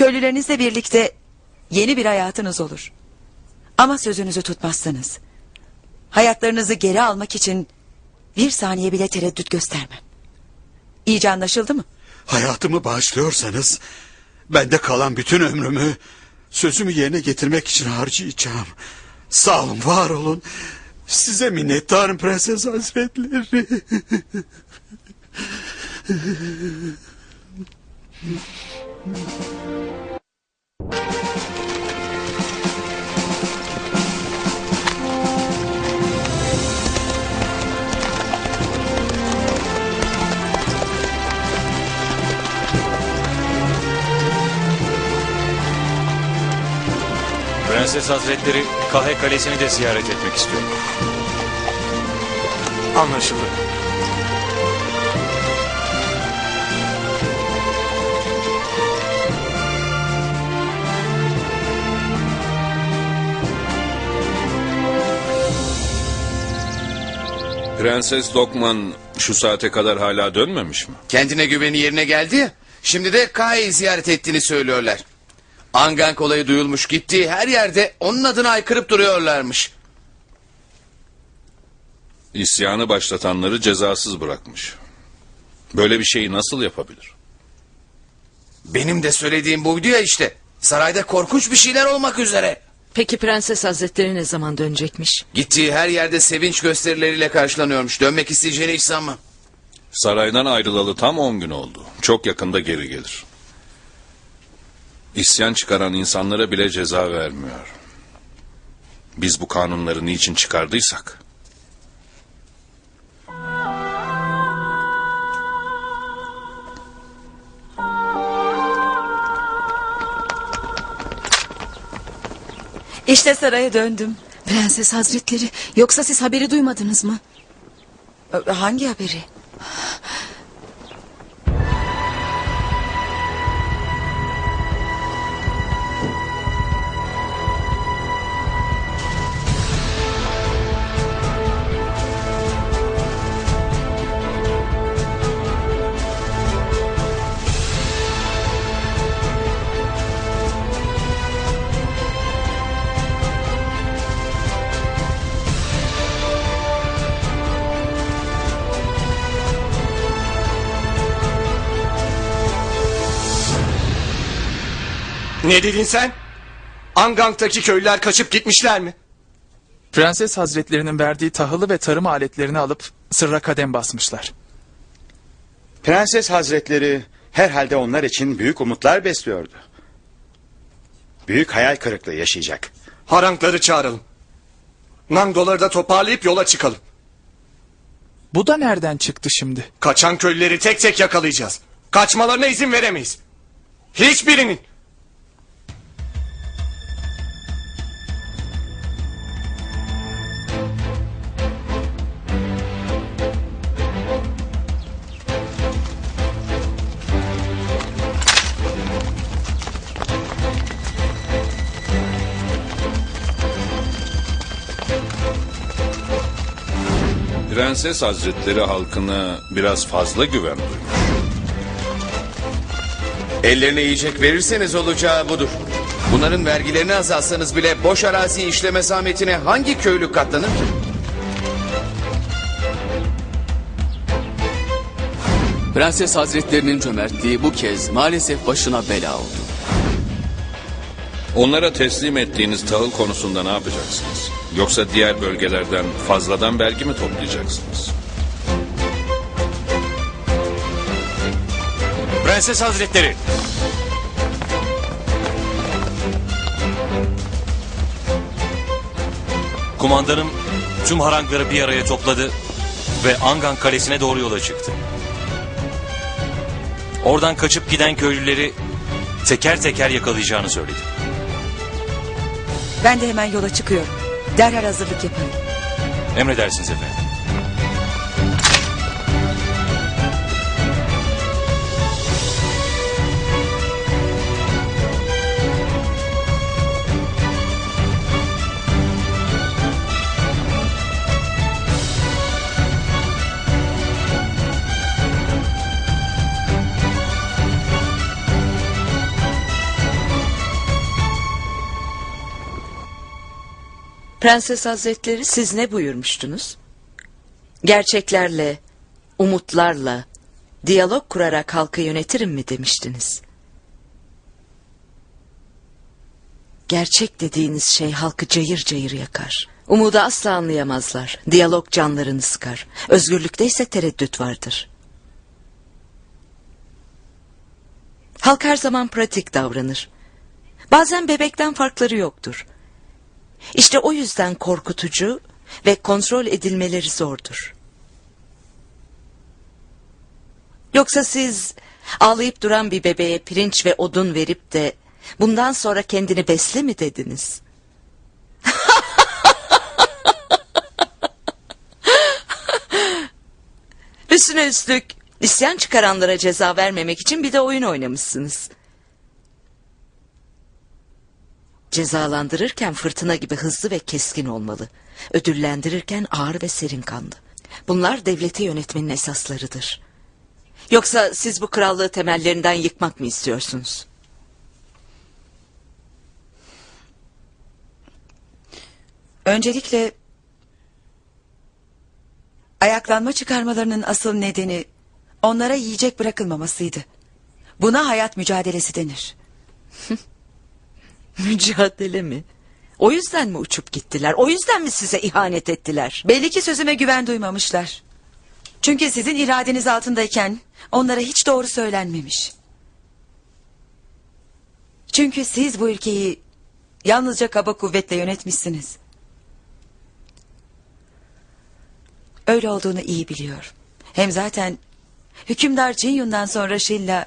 Köylülerinizle birlikte yeni bir hayatınız olur. Ama sözünüzü tutmazsanız hayatlarınızı geri almak için bir saniye bile tereddüt göstermem. İyice anlaşıldı mı? Hayatımı bağışlıyorsanız bende kalan bütün ömrümü sözümü yerine getirmek için harcayacağım. Sağ olun, var olun. Size minnettarım Prenses Hazretleri. Prenses Hazretleri Kahe Kalesi'ni de ziyaret etmek istiyor. Anlaşıldı. Prenses Lokman şu saate kadar hala dönmemiş mi? Kendine güveni yerine geldi ya. Şimdi de Kai'yi ziyaret ettiğini söylüyorlar. Angank olayı duyulmuş gittiği her yerde onun adını aykırıp duruyorlarmış. İsyanı başlatanları cezasız bırakmış. Böyle bir şeyi nasıl yapabilir? Benim de söylediğim buydu ya işte. Sarayda korkunç bir şeyler olmak üzere. Peki Prenses Hazretleri ne zaman dönecekmiş? Gittiği her yerde sevinç gösterileriyle karşılanıyormuş. Dönmek isteyeceğini hiç sanmam. Saraydan ayrılalı tam 10 gün oldu. Çok yakında geri gelir. İsyan çıkaran insanlara bile ceza vermiyor. Biz bu kanunları niçin çıkardıysak? İşte saraya döndüm. Prenses Hazretleri yoksa siz haberi duymadınız mı? Hangi haberi? Ne dedin sen? Angang'taki köylüler kaçıp gitmişler mi? Prenses Hazretlerinin verdiği tahılı ve tarım aletlerini alıp sırra kadem basmışlar. Prenses Hazretleri herhalde onlar için büyük umutlar besliyordu. Büyük hayal kırıklığı yaşayacak. Harankları çağıralım. Nangoları da toparlayıp yola çıkalım. Bu da nereden çıktı şimdi? Kaçan köylüleri tek tek yakalayacağız. Kaçmalarına izin veremeyiz. Hiçbirinin. Prenses Hazretleri halkına biraz fazla güven duymuş. Ellerine yiyecek verirseniz olacağı budur. Bunların vergilerini azaltsanız bile boş arazi işleme zahmetine hangi köylü katlanır ki? Prenses Hazretlerinin cömertliği bu kez maalesef başına bela oldu. Onlara teslim ettiğiniz tahıl konusunda ne yapacaksınız? Yoksa diğer bölgelerden fazladan vergi mi toplayacaksınız? Prenses Hazretleri. Kumandanım tüm harangları bir araya topladı ve Angan Kalesi'ne doğru yola çıktı. Oradan kaçıp giden köylüleri teker teker yakalayacağını söyledi. Ben de hemen yola çıkıyorum. Derhal hazırlık yaparım. Emredersiniz efendim. Prenses Hazretleri siz ne buyurmuştunuz? Gerçeklerle, umutlarla, diyalog kurarak halkı yönetirim mi demiştiniz? Gerçek dediğiniz şey halkı cayır cayır yakar. Umudu asla anlayamazlar. Diyalog canlarını sıkar. Özgürlükte ise tereddüt vardır. Halk her zaman pratik davranır. Bazen bebekten farkları yoktur. İşte o yüzden korkutucu ve kontrol edilmeleri zordur. Yoksa siz ağlayıp duran bir bebeğe pirinç ve odun verip de bundan sonra kendini besle mi dediniz? Üstüne üstlük isyan çıkaranlara ceza vermemek için bir de oyun oynamışsınız. Cezalandırırken fırtına gibi hızlı ve keskin olmalı. Ödüllendirirken ağır ve serin kanlı. Bunlar devleti yönetmenin esaslarıdır. Yoksa siz bu krallığı temellerinden yıkmak mı istiyorsunuz? Öncelikle ayaklanma çıkarmalarının asıl nedeni onlara yiyecek bırakılmamasıydı. Buna hayat mücadelesi denir. Mücadele mi? O yüzden mi uçup gittiler? O yüzden mi size ihanet ettiler? Belli ki sözüme güven duymamışlar. Çünkü sizin iradeniz altındayken onlara hiç doğru söylenmemiş. Çünkü siz bu ülkeyi yalnızca kaba kuvvetle yönetmişsiniz. Öyle olduğunu iyi biliyorum. Hem zaten hükümdar Cinyun'dan sonra Şilla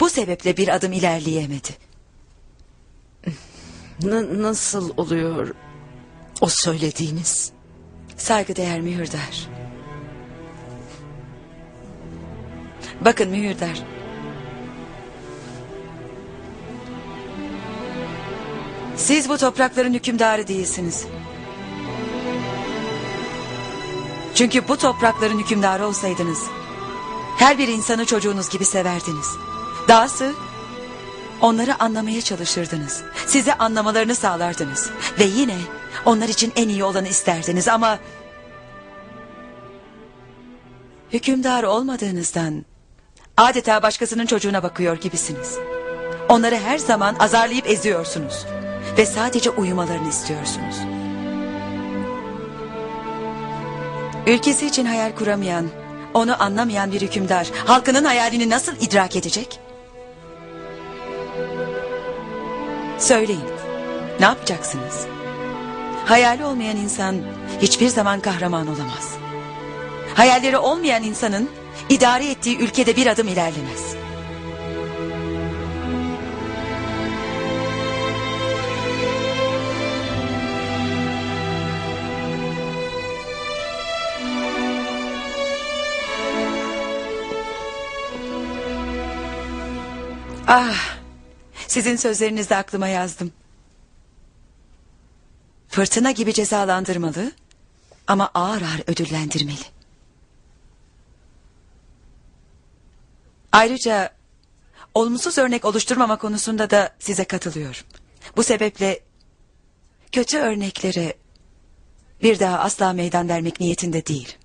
bu sebeple bir adım ilerleyemedi. N- nasıl oluyor o söylediğiniz? Saygıdeğer mühürdar. Bakın mühürdar. Siz bu toprakların hükümdarı değilsiniz. Çünkü bu toprakların hükümdarı olsaydınız... ...her bir insanı çocuğunuz gibi severdiniz. Dahası onları anlamaya çalışırdınız. Size anlamalarını sağlardınız. Ve yine onlar için en iyi olanı isterdiniz ama... Hükümdar olmadığınızdan adeta başkasının çocuğuna bakıyor gibisiniz. Onları her zaman azarlayıp eziyorsunuz. Ve sadece uyumalarını istiyorsunuz. Ülkesi için hayal kuramayan, onu anlamayan bir hükümdar halkının hayalini nasıl idrak edecek? Söyleyin, ne yapacaksınız? Hayali olmayan insan hiçbir zaman kahraman olamaz. Hayalleri olmayan insanın idare ettiği ülkede bir adım ilerlemez. Ah, sizin sözlerinizde aklıma yazdım. Fırtına gibi cezalandırmalı ama ağır ağır ödüllendirmeli. Ayrıca olumsuz örnek oluşturmama konusunda da size katılıyorum. Bu sebeple kötü örneklere bir daha asla meydan vermek niyetinde değil.